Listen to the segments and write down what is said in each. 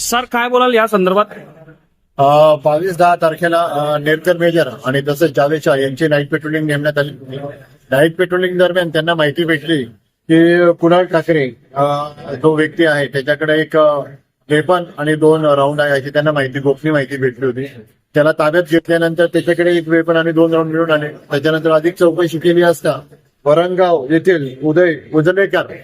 Sir काय बोलाल या संदर्भात? बावीस दहा तारखेला अ, नेरकर मेजर आणि तसंच जावेद शाह यांची नाईट पेट्रोलिंग नेमण्यात आली. होती नाईट पेट्रोलिंग दरम्यान त्यांना माहिती भेटली की कुणाल ठाकरे अ, जो व्यक्ती आहे त्याच्याकडे एक वेपन आणि दोन राऊंड आहे अशी त्यांना माहिती गोपनीय माहिती भेटली होती. त्याला ताब्यात घेतल्यानंतर त्याच्याकडे एक वेळ पण आणि दोन राऊंड मिळून आले. त्याच्यानंतर अधिक चौकशी केली असता वरणगाव येथील उदय उजलेकर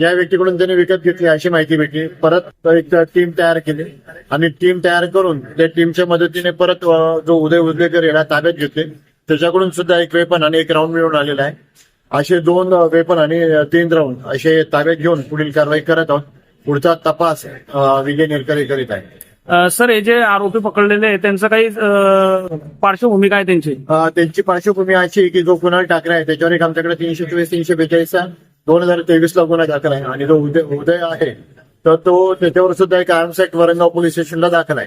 या व्यक्तीकडून त्यांनी विकत घेतली अशी माहिती भेटली. परत एक टीम तयार केली आणि टीम तयार करून त्या टीमच्या मदतीने परत जो उदय उजलेकर याला ताब्यात घेतले. त्याच्याकडून सुद्धा एक वेपन आणि एक राऊंड मिळून आलेला आहे. असे दोन वेपन आणि तीन राऊंड असे ताब्यात घेऊन पुढील कारवाई करत आहोत. पुढचा तपास विजय निरकरे करीत आहे. सर हे जे आरोपी पकडलेले आहेत त्यांचं काही पार्श्वभूमी काय त्यांची? त्यांची पार्श्वभूमी अशी आहे की जो कुणाल ठाकरे आहे त्याच्यावर एक आमच्याकडे तीनशे चोवीस तीनशे बेचाळीसचा दोन हजार तेवीस ला गुन्हा दाखल आहे आणि जो उदय उदय आहे तर तो त्याच्यावर सुद्धा एक आर्म्स ऍक्ट वरंगाव पोलीस स्टेशनला दाखल आहे.